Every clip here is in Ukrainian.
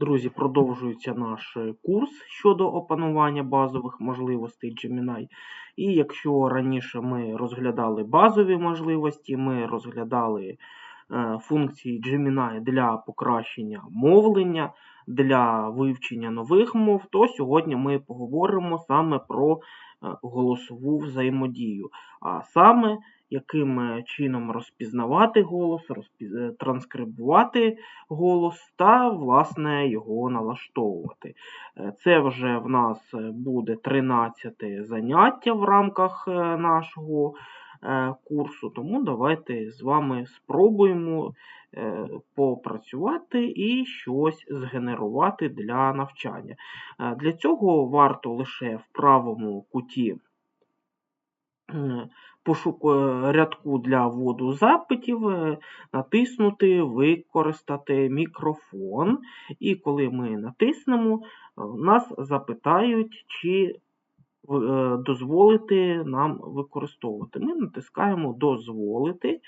Друзі, продовжується наш е, курс щодо опанування базових можливостей Gemini. І якщо раніше ми розглядали базові можливості, ми розглядали е, функції Gemini для покращення мовлення, для вивчення нових мов, то сьогодні ми поговоримо саме про е, голосову взаємодію. А саме яким е, чином розпізнавати голос, е, транскрибувати голос та, власне, його налаштовувати. Це вже в нас буде 13 заняття в рамках нашого курсу, тому давайте з вами спробуємо е, попрацювати і щось згенерувати для навчання. Е, Для цього варто лише в правому куті е, пошуку е, рядку для вводу запитів е, натиснути Використати мікрофон. І коли ми натиснемо, е, нас запитають, чи е, дозволити нам використовувати. Ми натискаємо Дозволити.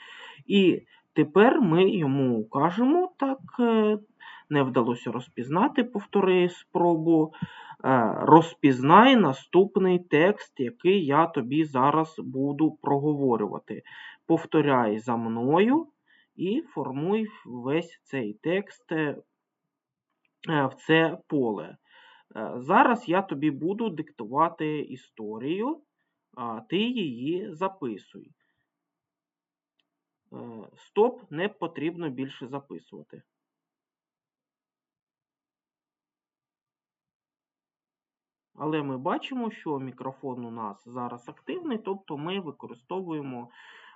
І тепер ми йому кажемо так. е, Не вдалося розпізнати, повтори спробу. Е, Розпізнай наступний текст, який я тобі зараз буду проговорювати. Повторяй за мною і формуй весь цей текст е, е, в це поле. Е, Зараз я тобі буду диктувати історію, а ти її записуй. Е, Стоп, не потрібно більше записувати. Але ми бачимо, що мікрофон у нас зараз активний, тобто ми використовуємо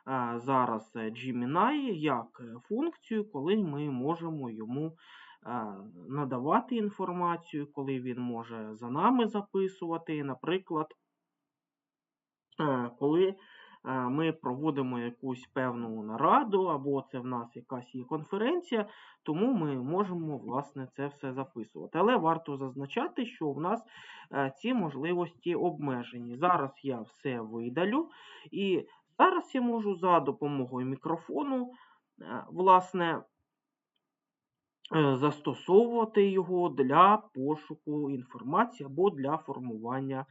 е, зараз Gemini як функцію, коли ми можемо йому надавати інформацію, коли він може за нами записувати. Наприклад, е, коли е, ми проводимо якусь певну нараду, або це в нас якась є конференція, тому ми можемо власне це все записувати. Але варто зазначати, що в нас е, ці можливості обмежені. Зараз я все видалю, і зараз я можу за допомогою мікрофону, е, власне, е, застосовувати його для пошуку інформації або для формування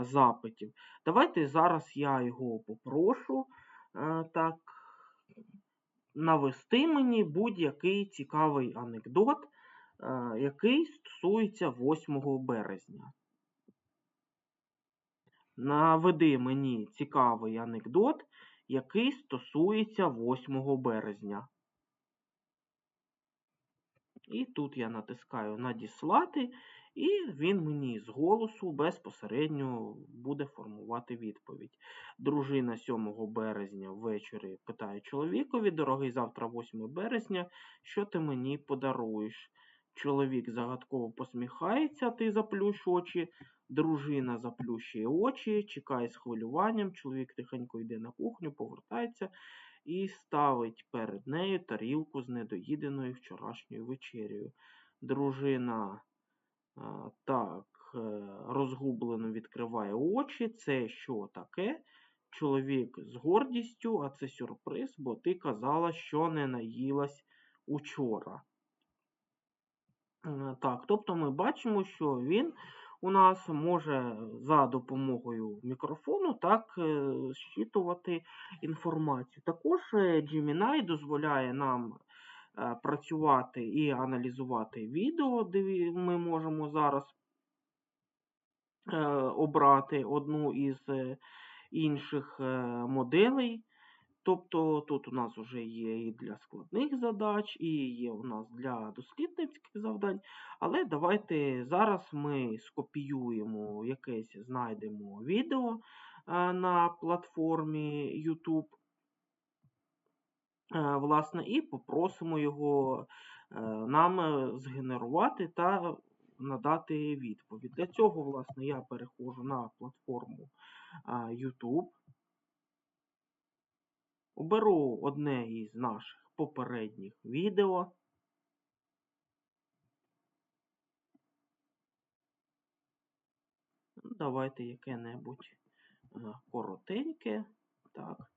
запитів. Давайте зараз я його попрошу е, так, навести мені будь-який цікавий анекдот, е, який стосується 8 березня. Наведи мені цікавий анекдот, який стосується 8 березня. І тут я натискаю Надіслати, і він мені з голосу безпосередньо буде формувати відповідь. Дружина 7 березня ввечері питає чоловікові, дорогий завтра 8 березня, що ти мені подаруєш? Чоловік загадково посміхається, ти заплющ очі. Дружина заплющує очі, чекає з хвилюванням. Чоловік тихенько йде на кухню, повертається і ставить перед нею тарілку з недоїденою вчорашньою вечерею. Дружина а, так е, розгублено відкриває очі. Це що таке? Чоловік з гордістю, а це сюрприз, бо ти казала, що не наїлась учора. Е, Так, тобто ми бачимо, що він у нас може за допомогою мікрофону так е, зчитувати інформацію. Також е, Gemini дозволяє нам е, працювати і аналізувати відео, де ми можемо зараз е, обрати одну із е, інших е, моделей. Тобто тут у нас вже є і для складних задач, і є у нас для дослідницьких завдань. Але давайте зараз ми скопіюємо якесь, знайдемо відео е, на платформі YouTube. е, Власне, і попросимо його е, нам згенерувати та надати відповідь. Для цього, власне, я переходжу на платформу YouTube. Оберу одне із наших попередніх відео. Ну, Давайте яке-небудь е, коротеньке. Так.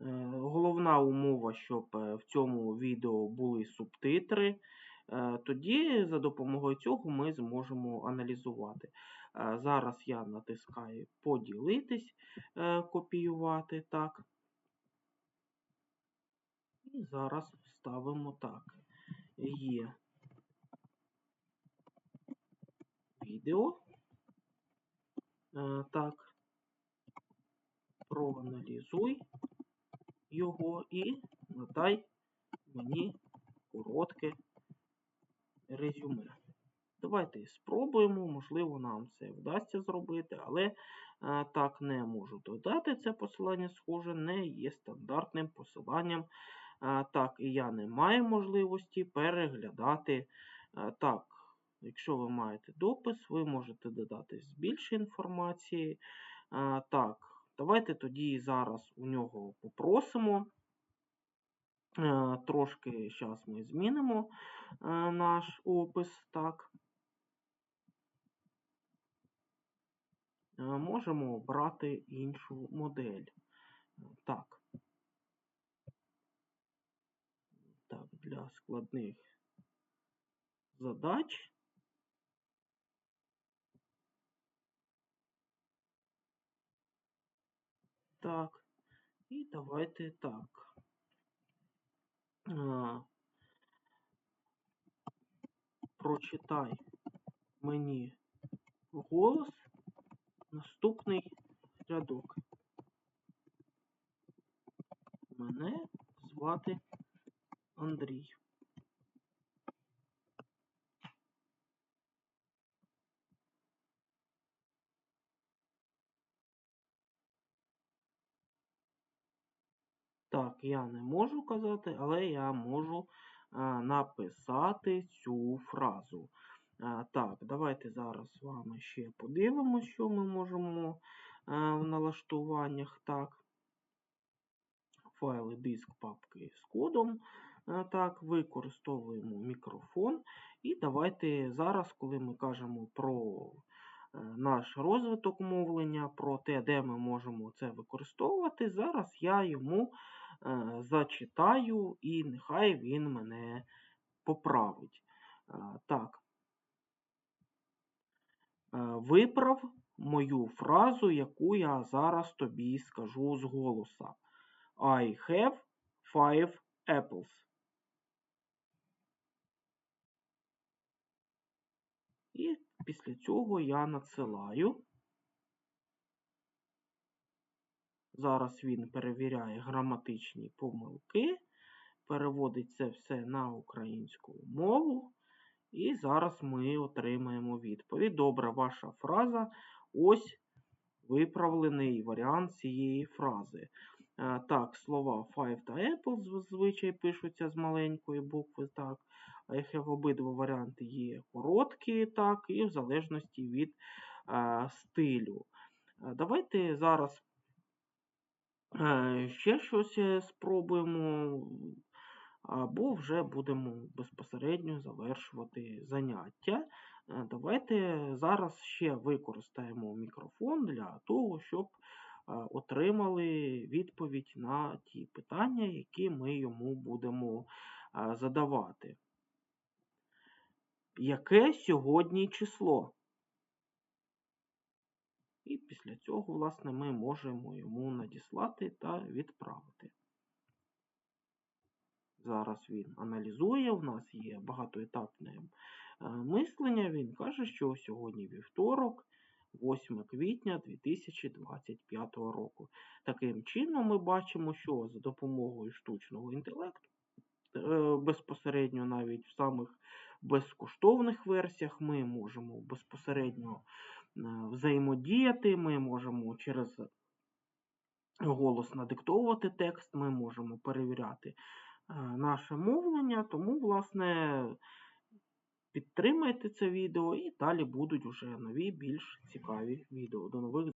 Е, Головна умова, щоб е, в цьому відео були субтитри. Е, тоді за допомогою цього ми зможемо аналізувати. Е, Зараз я натискаю поділитись, е, копіювати, так. І зараз ставимо так. Є відео. Так. Проаналізуй його і надай мені коротке резюме. Давайте спробуємо, можливо, нам це вдасться зробити, але е, так не можу додати це посилання, схоже, не є стандартним посиланням. Е, так, і я не маю можливості переглядати. Е, так, якщо ви маєте допис, ви можете додати більше інформації. Так, давайте тоді зараз у нього попросимо. Трошки зараз ми змінимо наш опис, так. Е, Можемо обрати іншу модель. Е, Так. Так, для складних задач. Так. І давайте так. Прочитай мені голос наступний рядок. Мене звати Андрій. Так, я не можу казати, але я можу написати цю фразу. Е, так, давайте зараз з вами ще подивимося, що ми можемо е, в налаштуваннях. Так. Файли, диск, папки з кодом. Е, так, використовуємо мікрофон. І давайте зараз, коли ми кажемо про е, наш розвиток мовлення, про те, де ми можемо це використовувати, зараз я йому е, зачитаю і нехай він мене поправить. Е, Так. Е, Виправ мою фразу, яку я зараз тобі скажу з голоса. I have five apples. І після цього я надсилаю. Зараз він перевіряє граматичні помилки, переводить це все на українську мову. І зараз ми отримаємо відповідь. Добре, ваша фраза. Ось виправлений варіант цієї фрази. Е, Так, слова five та apple зазвичай пишуться з маленької букви. так. I have обидва варіанти є короткі, так, і в залежності від е, стилю. Е, Давайте зараз ще щось спробуємо, або вже будемо безпосередньо завершувати заняття. Е, Давайте зараз ще використаємо мікрофон для того, щоб отримали відповідь на ті питання, які ми йому будемо задавати. Яке сьогодні число? І після цього, власне, ми можемо йому надіслати та відправити. Зараз він аналізує, у нас є багатоетапне е, мислення. Він каже, що сьогодні вівторок, 8 квітня 2025 року. Таким чином, ми бачимо, що за допомогою штучного інтелекту, е, безпосередньо навіть в самих безкоштовних версіях, ми можемо безпосередньо взаємодіяти, ми можемо через голос надиктовувати текст, ми можемо перевіряти е, наше мовлення, тому, власне, підтримайте це відео і далі будуть вже нові, більш цікаві відео. До нових